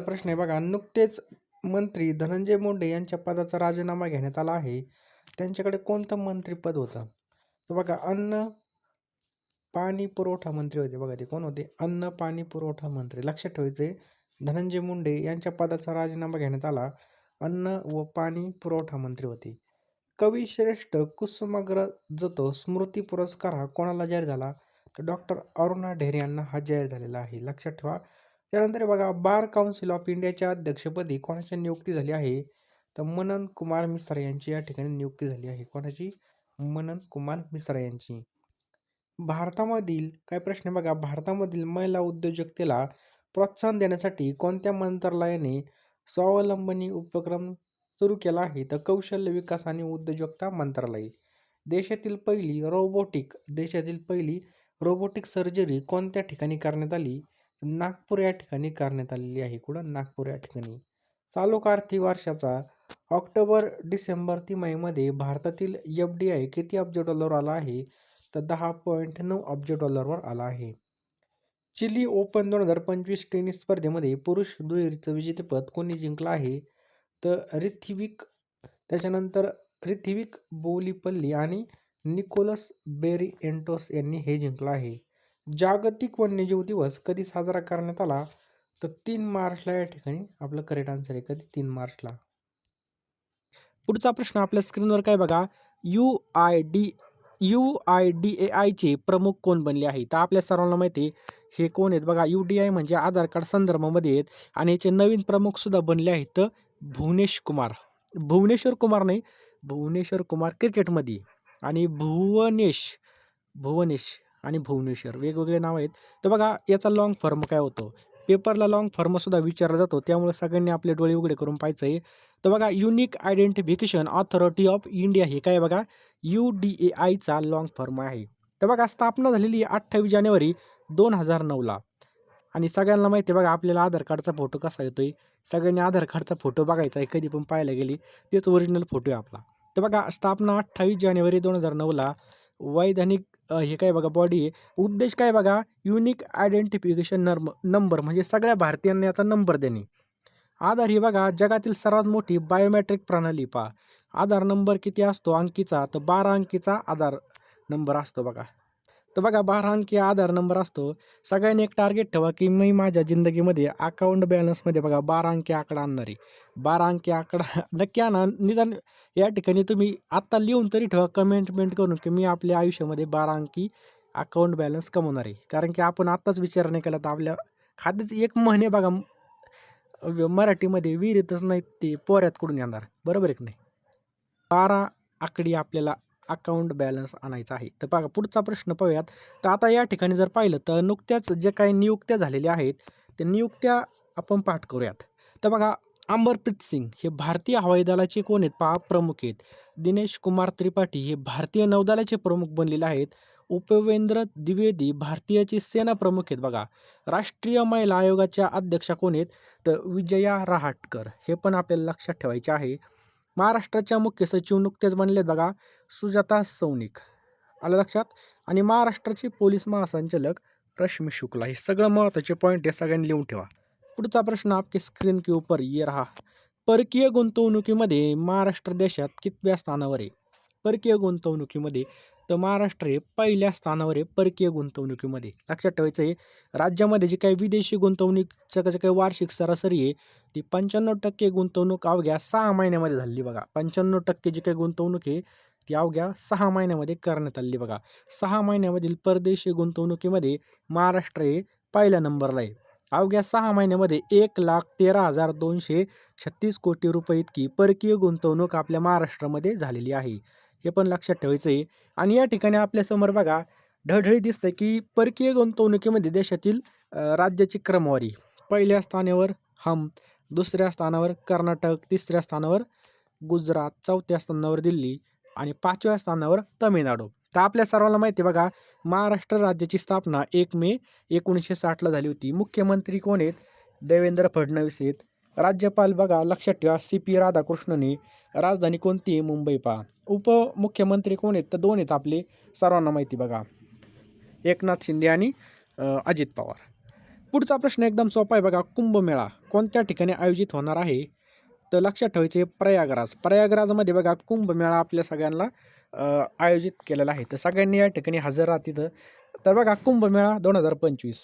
प्रश्न आहे बघा नुकतेच मंत्री धनंजय मुंडे यांच्या पदाचा राजीनामा घेण्यात आला आहे. त्यांच्याकडे कोणतं मंत्रीपद होतं? तर बघा अन्न पाणी पुरवठा मंत्री होते. बघा ते कोण होते? अन्न पाणी पुरवठा मंत्री. लक्षात ठेवायचे धनंजय मुंडे यांच्या पदाचा राजीनामा घेण्यात आला. अन्न व पाणी पुरवठा मंत्री होते. कवी श्रेष्ठ कुसुमाग्रज स्मृती पुरस्कार हा कोणाला जाहीर झाला? तर डॉक्टर अरुणा ढेरे यांना हा जाहीर झालेला आहे. लक्षात ठेवा त्यानंतर बघा बार काउन्सिल ऑफ इंडियाच्या अध्यक्षपदी कोणाची नियुक्ती झाली आहे? तर मनन कुमार मिश्रा यांची या ठिकाणी नियुक्ती झाली आहे. कोणाची? मनन कुमार मिश्रा यांची. भारतामधील काय प्रश्न बघा भारतामधील महिला उद्योजकतेला प्रोत्साहन देण्यासाठी कोणत्या मंत्रालयाने स्वावलंबनी उपक्रम सुरू केला आहे? तर कौशल्य विकास आणि उद्योजकता मंत्रालय. देशातील पहिली रोबोटिक देशातील पहिली रोबोटिक सर्जरी कोणत्या ठिकाणी करण्यात आली? नागपूर या ठिकाणी करण्यात आलेली आहे. कुठं? नागपूर या ठिकाणी. चालू आर्थिक वर्षाचा ऑक्टोबर डिसेंबर तिमाहीमध्ये भारतातील एफ डी आय किती अब्ज डॉलरवर आला आहे? तर दहा पॉईंट नऊ अब्ज डॉलरवर आला आहे. चिली ओपन दोन हजार पंचवीस टेनिस स्पर्धेमध्ये पुरुष दुहेरीचं विजेतेपद कोणी जिंकलं आहे? तर रिथिविक त्याच्यानंतर रिथिविक बोलीपल्ली आणि निकोलस बेरी एंटोस यांनी हे जिंकलं आहे. जागतिक वन्यजीव दिवस कधी साजरा करण्यात आला? तर तीन मार्चला या ठिकाणी आपलं करेक्ट आन्सर आहे. कधी? तीन मार्चला. पुढचा प्रश्न आपल्या स्क्रीनवर काय बघा? U I D U I D A आयचे प्रमुख कोण बनले आहे तर आपल्या सर्वांना माहिती आहे हे कोण आहेत? बघा यू डी आय म्हणजे आधार कार्ड संदर्भामध्ये आहेत आणि याचे नवीन प्रमुख सुद्धा बनले आहेत तर भुवनेश कुमार. भुवनेश्वर कुमार नाही भुवनेश्वर कुमार क्रिकेटमध्ये आणि भुवनेश भुवनेश आणि भुवनेश्वर. वेगवेगळे नाव आहेत. तर बघा याचा लाँग फॉर्म काय होतो? पेपरला लाँग फॉर्मसुद्धा विचारला जातो. त्यामुळे सगळ्यांनी आपले डोळे उघडे करून पाहायचं आहे. तर बघा unique identification authority of India हे काय बघा? यू डी ए आयचा लाँग फॉर्म आहे. तर बघा स्थापना झालेली आहे अठ्ठावीस जानेवारी दोन हजार नऊला. आणि सगळ्यांना माहिती आहे बघा आपल्याला आधार कार्डचा फोटो कसा येतोय? सगळ्यांनी आधार कार्डचा फोटो बघायचा आहे. कधी पण पाहायला गेली तेच ओरिजिनल फोटो आहे आपला. तर बघा स्थापना अठ्ठावीस जानेवारी दोन हजार नऊला. वैधानिक हे काय बघा बॉडी आहे. उद्देश काय बघा युनिक आयडेंटिफिकेशन नर्म नंबर म्हणजे सगळ्या भारतीयांना याचा नंबर देणे. आधार ही बघा जगातील सर्वात मोठी बायोमॅट्रिक प्रणाली पहा. आधार नंबर किती असतो? अंकीचा तर बारा अंकीचा आधार नंबर असतो बघा. तर बघा बारा अंकी आधार नंबर असतो. सगळ्यांनी एक टार्गेट ठेवा की मी माझ्या जिंदगीमध्ये अकाउंट बॅलन्समध्ये बघा बारा अंकी आकडा आणणार आहे. बारा अंकी आकडा नक्की आणा. निदान या ठिकाणी तुम्ही आत्ता लिहून तरी ठेवा कमेंटमेंट करून की मी आपल्या आयुष्यामध्ये बारा अंकी अकाउंट बॅलन्स कमवणार आहे. कारण की आपण आत्ताच विचार नाही केला तर आपल्या खात्याच एक महिने बघा मराठीमध्ये विहिरीतच नाही ते पोऱ्यात कुठून येणार. बरोबर आहे की नाही? बारा आकडी आपल्याला अकाउंट बॅलन्स आणायचा आहे. तर बघा पुढचा प्रश्न पाहूयात. तर आता या ठिकाणी जर पाहिलं तर नुकत्याच जे काही नियुक्त्या झालेल्या आहेत त्या नियुक्त्या आपण पाठ करूयात. तर बघा अंबरप्रीत सिंग हे भारतीय हवाई दलाचे कोण आहेत? पहा प्रमुख आहेत. दिनेश कुमार त्रिपाठी हे भारतीय नौदलाचे प्रमुख बनलेले आहेत. उपवेंद्र द्विवेदी भारतीयाचे सेना प्रमुख आहेत बघा. राष्ट्रीय महिला आयोगाच्या अध्यक्षा कोण आहेत? तर विजया रहाटकर. हे पण आपल्याला लक्षात ठेवायचे आहे. महाराष्ट्राच्या मुख्य सचिव नुकतेच बनलेत बघा सुजाता सौनिक आलं लक्षात? आणि महाराष्ट्राचे पोलीस महासंचालक रश्मी शुक्ला. हे सगळं महत्त्वाचे पॉईंट हे सगळ्यांनी लिहून ठेवा. पुढचा प्रश्न आपके स्क्रीन के ऊपर ये रहा. परकीय गुंतवणुकीमध्ये महाराष्ट्र देशात कितव्या स्थानावर आहे? परकीय गुंतवणुकीमध्ये तर महाराष्ट्र हे पहिल्या स्थानावर आहे परकीय गुंतवणुकीमध्ये. लक्षात ठेवायचं आहे राज्यामध्ये जी काही विदेशी गुंतवणुकीचं जे काही वार्षिक सरासरी आहे ती पंच्याण्णव टक्के गुंतवणूक अवघ्या सहा महिन्यामध्ये झाली बघा. पंच्याण्णव टक्के जी काही गुंतवणूक आहे ती अवघ्या सहा महिन्यामध्ये करण्यात आली बघा. सहा महिन्यामधील परदेशी गुंतवणुकीमध्ये महाराष्ट्र हे पहिल्या नंबरला आहे. अवघ्या सहा महिन्यामध्ये एक लाख तेरा हजार दोनशे छत्तीस कोटी रुपये इतकी परकीय गुंतवणूक आपल्या महाराष्ट्रामध्ये झालेली आहे. हे पण लक्षात ठेवायचं आहे आणि या ठिकाणी आपल्यासमोर बघा ढळढळी दिसतं की परकीय गुंतवणुकीमध्ये देशातील राज्याची क्रमवारी. पहिल्या स्थानावर हम दुसऱ्या स्थानावर कर्नाटक तिसऱ्या स्थानावर गुजरात चौथ्या स्थानावर दिल्ली आणि पाचव्या स्थानावर तामिळनाडू. तर आपल्या सर्वांना माहिती आहे बघा महाराष्ट्र राज्याची स्थापना एक मे एकोणीसशे साठला झाली होती. मुख्यमंत्री कोण आहेत? देवेंद्र फडणवीस आहेत. राज्यपाल बघा लक्षात ठेवा सी पी राधाकृष्णने राजधानी कोणती आहे मुंबई पहा. उपमुख्यमंत्री कोण आहेत? तर दोन आहेत आपले. सर्वांना माहिती बघा. एकनाथ शिंदे आणि अजित पवार. पुढचा प्रश्न एकदम सोपा आहे बघा. कुंभमेळा कोणत्या ठिकाणी आयोजित होणार आहे? तर लक्षात ठेवायचे प्रयागराज. प्रयागराजमध्ये बघा कुंभमेळा आपल्या सगळ्यांना आयोजित केलेला आहे. तर सगळ्यांनी या ठिकाणी हजर राहा तिथं. तर बघा कुंभमेळा दोन हजार पंचवीस.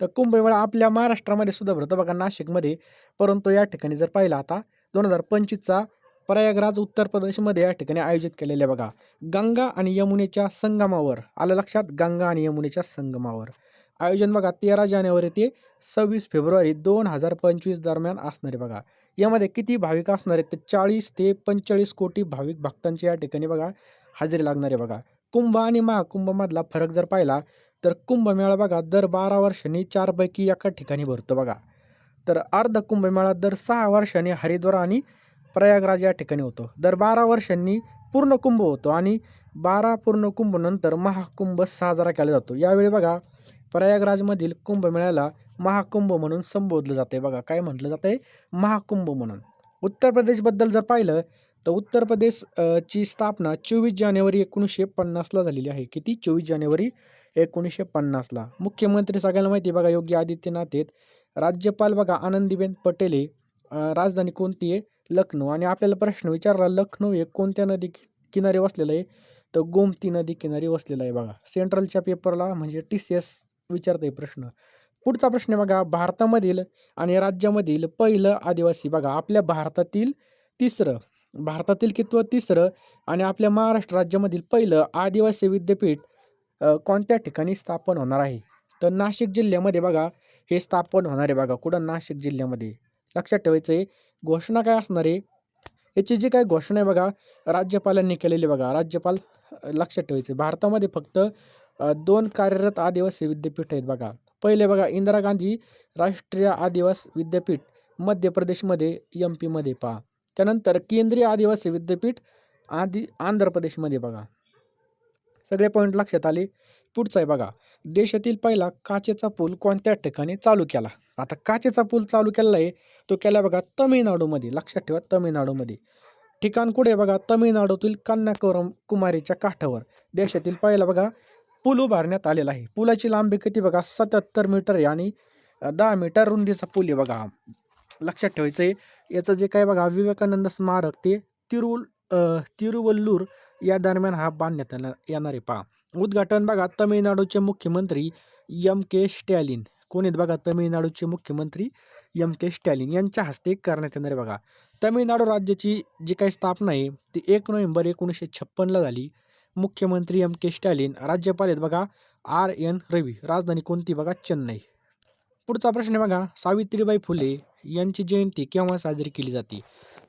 तर कुंभमेळा आपल्या महाराष्ट्रामध्ये सुद्धा भरतो बघा नाशिकमध्ये. परंतु या ठिकाणी जर पाहिला आता दोन हजार पंचवीसचा प्रयागराज उत्तर प्रदेशमध्ये या ठिकाणी आयोजित केलेले बघा. गंगा आणि यमुनेच्या संगमावर आलं लक्षात? गंगा आणि यमुनेच्या संगमावर. आयोजन बघा तेरा जानेवारी ते सव्वीस फेब्रुवारी दोन हजार पंचवीस दरम्यान असणारे बघा. यामध्ये किती भाविक असणार आहेत? तर चाळीस ते पंचेचाळीस कोटी भाविक भक्तांची या ठिकाणी बघा हजेरी लागणारे बघा. कुंभ आणि महाकुंभमधला फरक जर पाहिला तर कुंभमेळा बघा दर बारा वर्षांनी चारपैकी एका ठिकाणी भरतो बघा. तर अर्ध कुंभमेळा दर सहा वर्षांनी हरिद्वार आणि प्रयागराज या ठिकाणी होतो. दर बारा वर्षांनी पूर्ण कुंभ होतो आणि बारा पूर्ण कुंभ नंतर महाकुंभ साजरा केला जातो. यावेळी बघा प्रयागराजमधील कुंभमेळ्याला महाकुंभ म्हणून संबोधलं जाते बघा. काय म्हटलं जातंय? महाकुंभ म्हणून. उत्तर प्रदेशबद्दल जर पाहिलं तर उत्तर प्रदेश ची स्थापना चोवीस जानेवारी एकोणीसशे पन्नासला झालेली आहे. किती? चोवीस जानेवारी एकोणीसशे पन्नासला. मुख्यमंत्री सगळ्यांना माहिती आहे बघा योगी आदित्यनाथ आहेत. राज्यपाल बघा आनंदीबेन पटेल आहे. राजधानी कोणती आहे? लखनौ. आणि आपल्याला प्रश्न विचारला लखनौ हे कोणत्या नदी किनारी वसलेलं आहे? तर गोमती नदी किनारी वसलेलं आहे बघा. सेंट्रलच्या पेपरला म्हणजे टी सी एस विचारते प्रश्न. पुढचा प्रश्न आहे बघा भारतामधील आणि राज्यामधील पहिलं आदिवासी बघा आपल्या भारतातील तिसरं. भारतातील कितवं? तिसरं. आणि आपल्या महाराष्ट्र राज्यामधील पहिलं आदिवासी विद्यापीठ कोणत्या ठिकाणी स्थापन होणार आहे? तर नाशिक जिल्ह्यामध्ये बघा हे स्थापन होणार आहे बघा. कुठं? नाशिक जिल्ह्यामध्ये. लक्षात ठेवायचं आहे घोषणा काय असणार आहे? याची जी काय घोषणा आहे बघा राज्यपालांनी केलेली बघा. राज्यपाल लक्षात ठेवायचे भारतामध्ये फक्त दोन कार्यरत आदिवासी विद्यापीठ आहेत बघा. पहिले बघा इंदिरा गांधी राष्ट्रीय आदिवासी विद्यापीठ मध्य प्रदेशमध्ये एम पीमध्ये पहा. त्यानंतर केंद्रीय आदिवासी विद्यापीठ आदि आंध्र प्रदेशमध्ये बघा. सगळे पॉईंट लक्षात आले. पुढचं आहे बघा. देशातील पहिला काचेचा पूल कोणत्या ठिकाणी चालू केला? आता काचेचा पूल चालू केलेला आहे. तो केला बघा तमिळनाडूमध्ये. लक्षात ठेवा तमिळनाडूमध्ये. ठिकाण कुठे बघा? तमिळनाडूतील कन्याकुरम कुमारीच्या काठावर. देशातील पहिला बघा पूल उभारण्यात आलेला आहे. पुलाची लांबी किती बघा? सत्याहत्तर मीटर आहे आणि दहा मीटर रुंदीचा पूल आहे बघा. लक्षात ठेवायचं आहे याचं जे काय बघा विवेकानंद स्मारक ते तिरुल तिरुवल्लूर या दरम्यान हा बांधण्यात येणार आहे. पहा उद्घाटन बघा तमिळनाडूचे मुख्यमंत्री एम के स्टॅलिन. कोण आहेत बघा तमिळनाडूचे मुख्यमंत्री एम के स्टॅलिन यांच्या हस्ते करण्यात येणार आहे बघा. तमिळनाडू राज्याची जी काही स्थापना आहे ती एक नोव्हेंबर एकोणीसशे छप्पनला झाली. मुख्यमंत्री एम के स्टॅलिन राज्यपाल आहेत बघा आर एन रवी. राजधानी कोणती बघा चेन्नई. पुढचा प्रश्न आहे बघा सावित्रीबाई फुले यांची जयंती केव्हा साजरी केली जाते?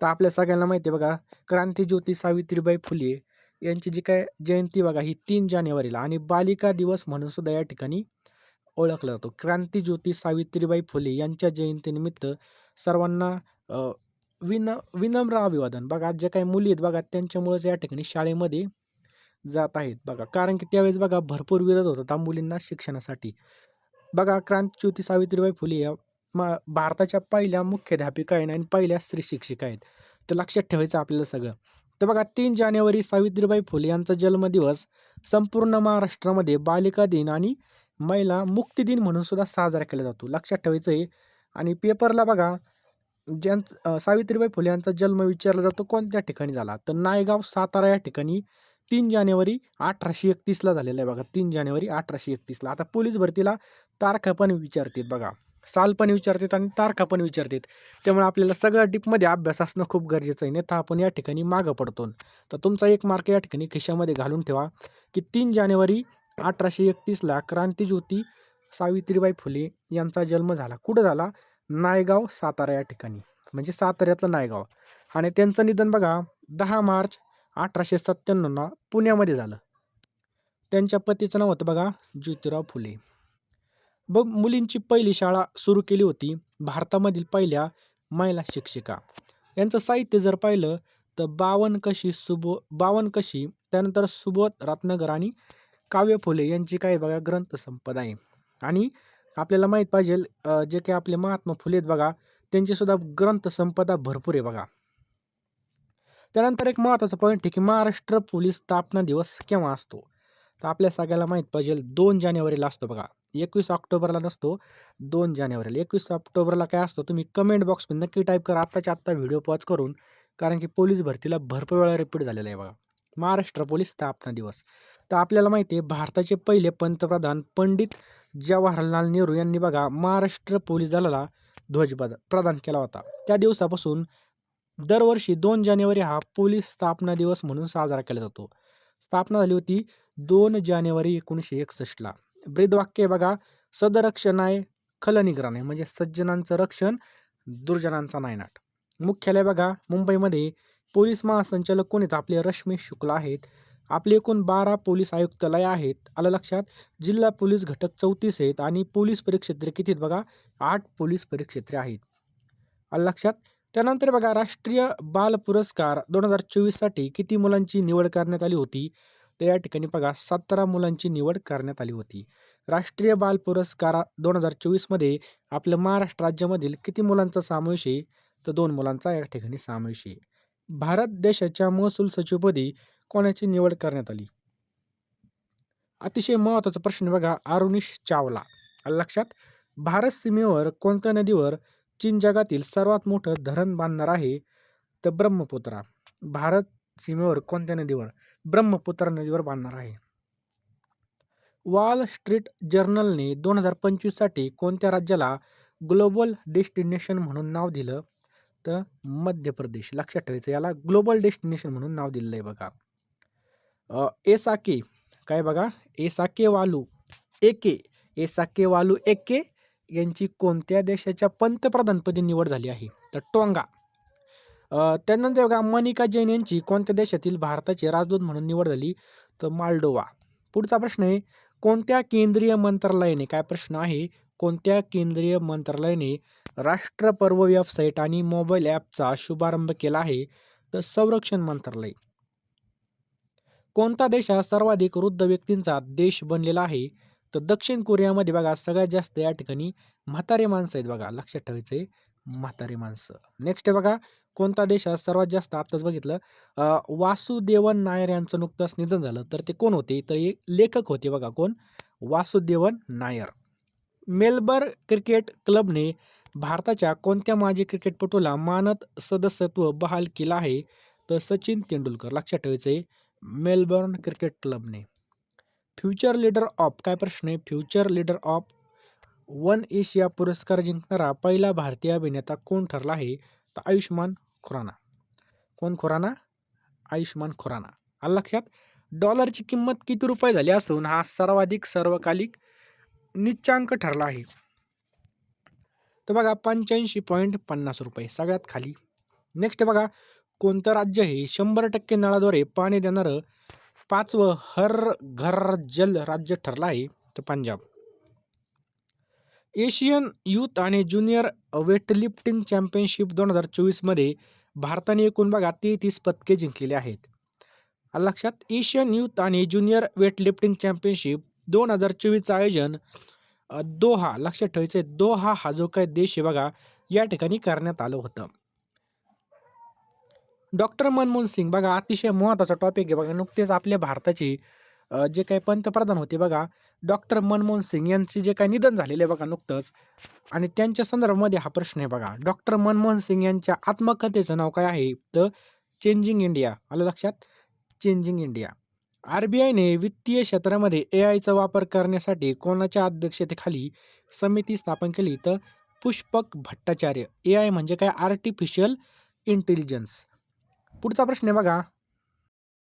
तर आपल्या सगळ्यांना माहिती आहे बघा क्रांतीज्योती सावित्रीबाई फुले यांची जी काय जयंती बघा ही तीन जानेवारीला आणि बालिका दिवस म्हणून सुद्धा या ठिकाणी ओळखला जातो. क्रांतीज्योती सावित्रीबाई फुले यांच्या जयंतीनिमित्त सर्वांना विन विनम्र अभिवादन. बघा जे काही मुली आहेत बघा त्यांच्यामुळेच या ठिकाणी शाळेमध्ये जात आहेत बघा. कारण की त्यावेळेस बघा भरपूर विरोध होता मुलींना शिक्षणासाठी. बघा क्रांतीज्योती सावित्रीबाई फुले या मा भारताच्या पहिल्या मुख्याध्यापिका आहेत आणि पहिल्या स्त्री शिक्षिका आहेत. तर लक्षात ठेवायचं आपल्याला सगळं. तर बघा तीन जानेवारी सावित्रीबाई फुले यांचा जन्मदिवस संपूर्ण महाराष्ट्रामध्ये बालिका दिन आणि महिला मुक्ती दिन म्हणून सुद्धा साजरा केला जातो. लक्षात ठेवायचं आहे आणि पेपरला बघा ज्यां सावित्रीबाई फुले यांचा जन्म विचारला जातो कोणत्या ठिकाणी झाला? तर नायगाव सातारा या ठिकाणी तीन जानेवारी अठराशे एकतीसला झालेला आहे बघा. तीन जानेवारी अठराशे एकतीसला. आता पोलीस भरतीला तारखा पण विचारतात बघा. साल पण विचारतात आणि तारखा पण विचारतात. त्यामुळे आपल्याला सगळं डीपमध्ये अभ्यास असणं खूप गरजेचं आहे. नाही तर आपण या ठिकाणी मागं पडतो. तर तुमचा एक मार्क या ठिकाणी खिशामध्ये घालून ठेवा की तीन जानेवारी अठराशे एकतीसला क्रांतीज्योती सावित्रीबाई फुले यांचा जन्म झाला. कुठं झाला? नायगाव सातारा या ठिकाणी. म्हणजे साताऱ्यातलं नायगाव. आणि त्यांचं निधन बघा दहा मार्च अठराशे सत्त्याण्णवला पुण्यामध्ये झालं. त्यांच्या पतीचं नाव होतं बघा ज्योतिराव फुले. बघ मुलींची पहिली शाळा सुरू केली होती. भारतामधील पहिल्या महिला शिक्षिका. यांचं साहित्य जर पाहिलं तर बावन कशी सुबो बावन कशी त्यानंतर सुबोध रत्नगर आणि काव्य फुले यांची काही बघा ग्रंथसंपदा आहे. आणि आपल्याला माहीत पाहिजे जे काही आपले महात्मा फुले आहेत बघा त्यांची सुद्धा ग्रंथसंपदा भरपूर आहे बघा. त्यानंतर एक महत्त्वाचा पॉईंट आहे की महाराष्ट्र पोलीस स्थापना दिवस केव्हा असतो? तर आपल्या सगळ्याला माहीत पाहिजे दोन जानेवारीला असतो बघा. एकवीस ऑक्टोबरला नसतो दोन जानेवारीला. एकवीस ऑक्टोबरला काय असतं तुम्ही कमेंट बॉक्समध्ये नक्की टाईप करा. आत्ताच्या आत्ता व्हिडिओ पॉज करून कारण की पोलीस भरतीला भरपूर वेळा रिपीट झालेला आहे बघा. महाराष्ट्र पोलीस स्थापना दिवस. तर आपल्याला माहिती आहे भारताचे पहिले पंतप्रधान पंडित जवाहरलाल नेहरू यांनी बघा महाराष्ट्र पोलीस दलाला ध्वज प्रदान केला होता. त्या दिवसापासून दरवर्षी दोन जानेवारी हा पोलीस स्थापना दिवस म्हणून साजरा केला जातो. स्थापना झाली होती दोन जानेवारी एकोणीसशे एकसष्टला ब्रीदवाक्य आहे बघा सदरक्षणाय खलनिग्रहण म्हणजे सज्जनांचं रक्षण दुर्जनांचा नायनाट. मुख्यालय बघा मुंबईमध्ये पोलीस महासंचालक कोण आहेत? आपले रश्मी शुक्ला आहेत. आपले एकूण बारा पोलीस आयुक्तालय आहेत. आलं लक्षात? जिल्हा पोलीस घटक चौतीस आहेत आणि पोलीस परिक्षेत्रे किती आहेत बघा? आठ पोलीस परिक्षेत्रे आहेत. आलं लक्षात? त्यानंतर बघा राष्ट्रीय बाल पुरस्कार दोन हजार चोवीससाठी किती मुलांची निवड करण्यात आली होती? तर या ठिकाणी बघा सतरा मुलांची निवड करण्यात आली होती. राष्ट्रीय बाल पुरस्कार दोन हजार चोवीसमध्ये आपल्या महाराष्ट्र राज्यामधील किती मुलांचा समावेश आहे? तर दोन मुलांचा या ठिकाणी समावेश आहे. भारत देशाच्या महसूल सचिवपदी कोणाची निवड करण्यात आली? अतिशय महत्त्वाचा प्रश्न बघा आरुणिश चावला. लक्षात? भारत सीमेवर कोणत्या नदीवर चीन जगातील सर्वात मोठं धरण बांधणार आहे? तर ब्रह्मपुत्रा. भारत सीमेवर कोणत्या नदीवर? ब्रह्मपुत्रा नदीवर बांधणार आहे. वॉल स्ट्रीट जर्नलने दोन हजार पंचवीससाठी कोणत्या राज्याला ग्लोबल डेस्टिनेशन म्हणून नाव दिलं? तर मध्य प्रदेश. लक्षात ठेवायचं याला ग्लोबल डेस्टिनेशन म्हणून नाव दिलेलं आहे बघा. एसाके. काय बघा? एसाके वालू एके. एसाके वालू एके यांची कोणत्या देशाच्या पंतप्रधानपदी निवड झाली आहे? तर टोंगा. त्यानंतर बघा मनिका जैन यांची कोणत्या देशातील भारताचे राजदूत म्हणून निवड झाली? तर माल्डोवा पुढचा प्रश्न आहे कोणत्या केंद्रीय मंत्रालयाने काय प्रश्न आहे? कोणत्या केंद्रीय मंत्रालयाने राष्ट्रपर्व वेबसाईट आणि मोबाईल ॲपचा शुभारंभ केला आहे? तर संरक्षण मंत्रालय. कोणता देश हा सर्वाधिक वृद्ध व्यक्तींचा देश बनलेला आहे? तर दक्षिण कोरियामध्ये बघा सगळ्यात जास्त या ठिकाणी म्हातारे माणसं आहेत बघा लक्षात ठेवायचं आहे म्हातारी माणसं. नेक्स्ट आहे बघा कोणता देश हा सर्वात जास्त आत्ताच बघितलं? वासुदेवन नायर यांचं नुकतंच निधन झालं. तर ते कोण होते? तर एक लेखक होते बघा कोण? वासुदेवन नायर. मेलबर्न क्रिकेट क्लबने भारताच्या कोणत्या माजी क्रिकेटपटूला मानद सदस्यत्व बहाल केलं आहे? तर सचिन तेंडुलकर. लक्षात ठेवायचं आहे मेलबर्न क्रिकेट क्लबने. फ्युचर लीडर ऑफ काय प्रश्न आहे? Future leader of one Asia पुरस्कार जिंकणारा पहिला भारतीय अभिनेता कोण ठरला आहे? तर आयुष्मान खुराना. कोण खुराना? आयुष्मान खुराना. आलं लक्षात डॉलरची किंमत किती रुपये झाली असून हा सर्वाधिक सर्वकालिक निच्चांक ठरला आहे. तर बघा पंच्याऐंशी पॉईंट पन्नास रुपये सगळ्यात खाली. नेक्स्ट बघा कोणतं राज्य हे शंभर टक्के नळाद्वारे पाणी देणारं पाचवं हर घर जल राज्य ठरलं आहे? तर पंजाब. एशियन यूथ आणि ज्युनियर वेटलिफ्टिंग चॅम्पियनशिप दोन हजार चोवीसमध्ये भारताने एकूण बघा तेहतीस पदके जिंकलेली आहेत. लक्षात एशियन यूथ आणि ज्युनियर वेटलिफ्टिंग चॅम्पियनशिप दोन हजार चोवीसचं आयोजन दोहा लक्षात ठेवायचं आहे दोहा हा जो काही देश आहे बघा या ठिकाणी करण्यात आलं होतं. डॉक्टर मनमोहन सिंग बघा अतिशय महत्त्वाचा टॉपिक आहे बघा नुकतेच आपल्या भारताची जे काही पंतप्रधान होते बघा डॉक्टर मनमोहन सिंग यांचे जे काही निधन झालेले आहे बघा नुकतंच आणि त्यांच्या संदर्भामध्ये हा प्रश्न आहे बघा. डॉक्टर मनमोहन सिंग यांच्या आत्मकथेचं नाव काय आहे? तर चेंजिंग इंडिया. आलं लक्षात? Changing India. आर बी आयने वित्तीय क्षेत्रामध्ये ए आयचा वापर करण्यासाठी कोणाच्या अध्यक्षतेखाली समिती स्थापन केली? तर पुष्पक भट्टाचार्य. ए आय म्हणजे काय? आर्टिफिशियल इंटेलिजन्स पुढचा प्रश्न आहे बघा.